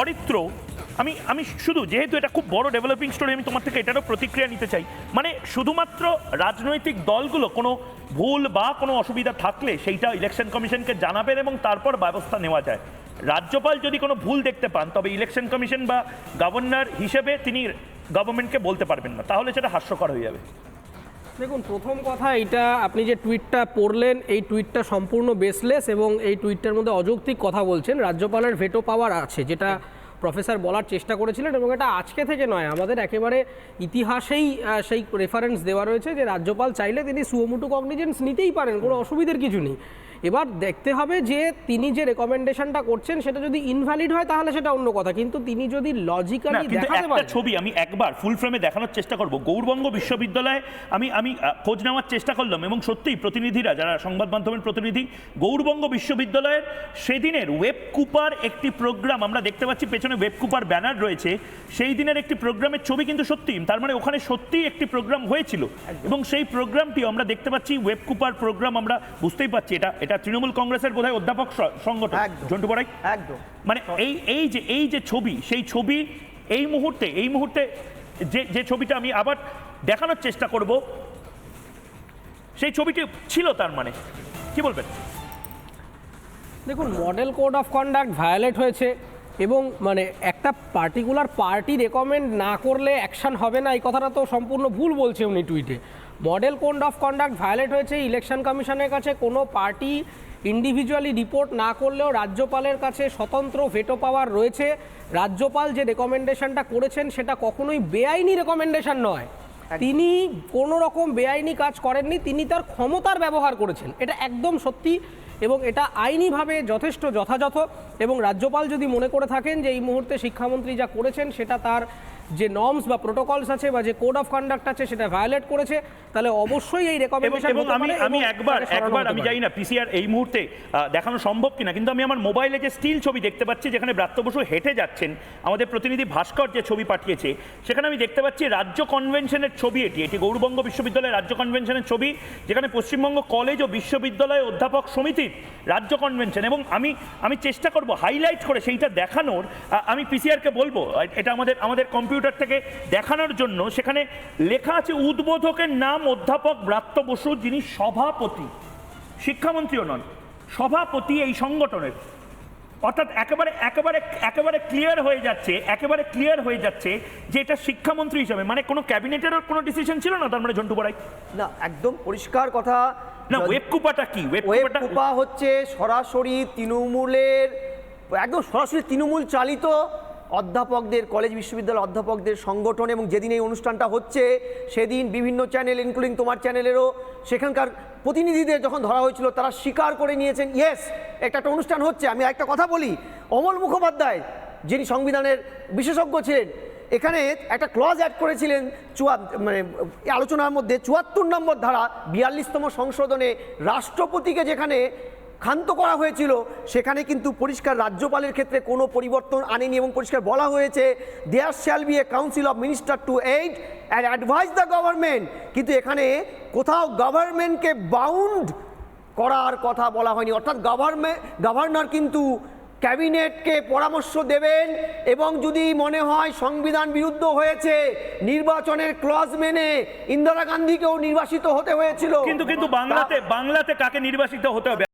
অরিত্র আমি আমি শুধু যেহেতু এটা খুব বড় ডেভেলপিং স্টোরি আমি তোমার থেকে এটারও প্রতিক্রিয়া নিতে চাই। মানে শুধুমাত্র রাজনৈতিক দলগুলো কোনো ভুল বা কোনো অসুবিধা থাকলে সেইটা ইলেকশন কমিশনকে জানাবেন এবং তারপর ব্যবস্থা নেওয়া যায়। রাজ্যপাল যদি কোনো ভুল দেখতে পান, তবে ইলেকশন কমিশন বা গভর্নর হিসেবে তিনি গভর্নমেন্টকে বলতে পারবেন না। তাহলে সেটা হাস্যকর হয়ে যাবে। দেখুন, প্রথম কথা এটা, আপনি যে টুইটটা পড়লেন, এই টুইটটা সম্পূর্ণ বেসলেস এবং এই টুইটটার মধ্যে অযৌক্তিক কথা বলছেন। রাজ্যপালের ভেটো পাওয়ার আছে, যেটা প্রফেসর বলার চেষ্টা করেছিলেন এবং এটা আজকে থেকে নয়, আমাদের একেবারে ইতিহাসেই সেই রেফারেন্স দেওয়া রয়েছে যে রাজ্যপাল চাইলে তিনি সুমুটু কগনিজেন্স নিতেই পারেন, কোনো অসুবিধার কিছু নেই। এবার দেখতে হবে যে তিনি যে রেকমেন্ডেশনটা করছেন সেটা যদি ইনভ্যালিড হয় তাহলে সেটা অন্য কথা। কিন্তু তিনি যদি লজিক্যালি দেখাতে একটা পারেন ছবি আমি একবার ফুল ফ্রেমে দেখানোর চেষ্টা করব। গৌরবঙ্গ বিশ্ববিদ্যালয়ে আমি আমি খোঁজ নেওয়ার চেষ্টা করলাম এবং সত্যিই প্রতিনিধিরা যারা সংবাদ মাধ্যমের প্রতিনিধি গৌরবঙ্গ বিশ্ববিদ্যালয়ের সেদিনের ওয়েব কুপার একটি প্রোগ্রাম আমরা দেখতে পাচ্ছি পেছনে ওয়েব কুপার ব্যানার রয়েছে। সেই দিনের একটি প্রোগ্রামের ছবি কিন্তু সত্যি তার মানে ওখানে সত্যিই একটি প্রোগ্রাম হয়েছিল। এবং সেই প্রোগ্রামটি আমরা দেখতে পাচ্ছি ওয়েব কুপার প্রোগ্রাম আমরা বুঝতেই পারছি এটা এটা তৃণমূল কংগ্রেসের বোধহয় অধ্যাপক সংগঠন। একদম। জন্টু বড়াই? একদম। মানে এই এই যে এই যে ছবি সেই ছবি এই মুহূর্তে এই মুহূর্তে যে যে ছবিটা আমি আবার দেখানোর চেষ্টা করব সেই ছবিটি ছিল তার মানে। কি বলবেন? দেখুন model code of conduct violate হয়েছে। এবং মানে একটা পার্টিকুলার পার্টি রেকমেন্ড না করলে অ্যাকশন হবে না এই কথাটা তো সম্পূর্ণ ভুল বলছে উনি টুইটে model code of conduct violate হয়েছে ইলেকশন কমিশনের কাছে কোনো পার্টি ইন্ডিভিজুয়ালি রিপোর্ট না করলেও রাজ্যপালের কাছে স্বতন্ত্র ভেটো পাওয়ার রয়েছে। রাজ্যপাল যে রেকমেন্ডেশনটা করেছেন সেটা কখনোই বেআইনি রেকমেন্ডেশন নয়। তিনি কোনো রকম বেআইনি কাজ করেননি তিনি তার ক্ষমতার ব্যবহার করেছেন। এটা একদম সত্যি। এবং এটা আইনিভাবে যথেষ্ট যথাযথ এবং রাজ্যপাল যদি মনে করে থাকেন যে এই মুহূর্তে শিক্ষামন্ত্রী যা করেছেন সেটা তার যে নর্মস বা প্রোটোকলস আছে বা যে কোড অফ কন্ডাক্ট আছে সেটা ভায়োলেট করেছে তাহলে অবশ্যই এই রেকমেন্ডেশন এবং আমি আমি একবার একবার আমি জানি না পিসিআর এই মুহূর্তে দেখানো সম্ভব কিনা কিন্তু আমি আমার মোবাইলে যে স্টিল ছবি দেখতে পাচ্ছি যেখানে ব্রাত্য বসু হেঁটে যাচ্ছেন আমাদের প্রতিনিধি ভাস্কর যে ছবি পাঠিয়েছে সেখানে আমি দেখতে পাচ্ছি রাজ্য কনভেনশনের ছবি এটি এটি গৌরবঙ্গ বিশ্ববিদ্যালয়ের রাজ্য কনভেনশনের ছবি যেখানে পশ্চিমবঙ্গ কলেজ ও বিশ্ববিদ্যালয় অধ্যাপক সমিতির রাজ্য কনভেনশন এবং আমি আমি চেষ্টা করব হাইলাইট করে সেইটা দেখানোর আমি পিসিআরকে বলব এটা আমাদের আমাদের কম্পিউটার থেকে দেখানোর জন্য সেখানে লেখা আছে উদ্বোধকের নাম অধ্যাপক ব্রাত্য বসু যিনি সভাপতি। শিক্ষামন্ত্রীও নন সভাপতি এই সংগঠনের। অর্থাৎ একেবারে একেবারে একেবারে ক্লিয়ার হয়ে যাচ্ছে একেবারে ক্লিয়ার হয়ে যাচ্ছে যে এটা শিক্ষামন্ত্রী হিসাবে। মানে কোনো ক্যাবিনেটেরও কোনো ডিসিশন ছিল না তার মানে ঝন্টু বড়াই? না একদম পরিষ্কার কথা। না ওয়েব কুপাটা কি? ওয়েব কুপা হচ্ছে সরাসরি তৃণমূলের একদম সরাসরি তৃণমূল চালিত অধ্যাপকদের, কলেজ বিশ্ববিদ্যালয় অধ্যাপকদের সংগঠন এবং যেদিন এই অনুষ্ঠানটা হচ্ছে, সেদিন বিভিন্ন চ্যানেল ইনক্লুডিং তোমার চ্যানেলেরও সেখানকার প্রতিনিধিদের যখন ধরা হয়েছিল, তারা স্বীকার করে নিয়েছেন ইয়েস একটা একটা অনুষ্ঠান হচ্ছে। আমি একটা কথা বলি, অমল মুখোপাধ্যায়, যিনি সংবিধানের বিশেষজ্ঞ ছিলেন, এখানে একটা ক্লজ অ্যাড করেছিলেন, চুয়া মানে আলোচনার মধ্যে চুয়াত্তর নম্বর ধারা বিয়াল্লিশতম সংশোধনে রাষ্ট্রপতিকে যেখানে ক্ষান্ত করা হয়েছিল। সেখানে কিন্তু পরিষ্কার রাজ্যপালের ক্ষেত্রে কোনো পরিবর্তন আনেনি এবং পরিষ্কার বলা হয়েছে there shall be a council of minister to aid and advise the government কিন্তু এখানে কোথাও গভর্নমেন্টকে বাউন্ড করার কথা বলা হয়নি। অর্থাৎ গভর্নমেন্ট গভর্নর কিন্তু ক্যাবিনেটকে পরামর্শ দেবেন এবং যদি মনে হয় সংবিধান বিরুদ্ধ হয়েছে নির্বাচনের ক্লজ মেনে ইন্দিরা গান্ধীকেও নির্বাসিত হতে হয়েছিল। কিন্তু কিন্তু বাংলাতে বাংলাতে কাকে নির্বাসিত হতে হবে?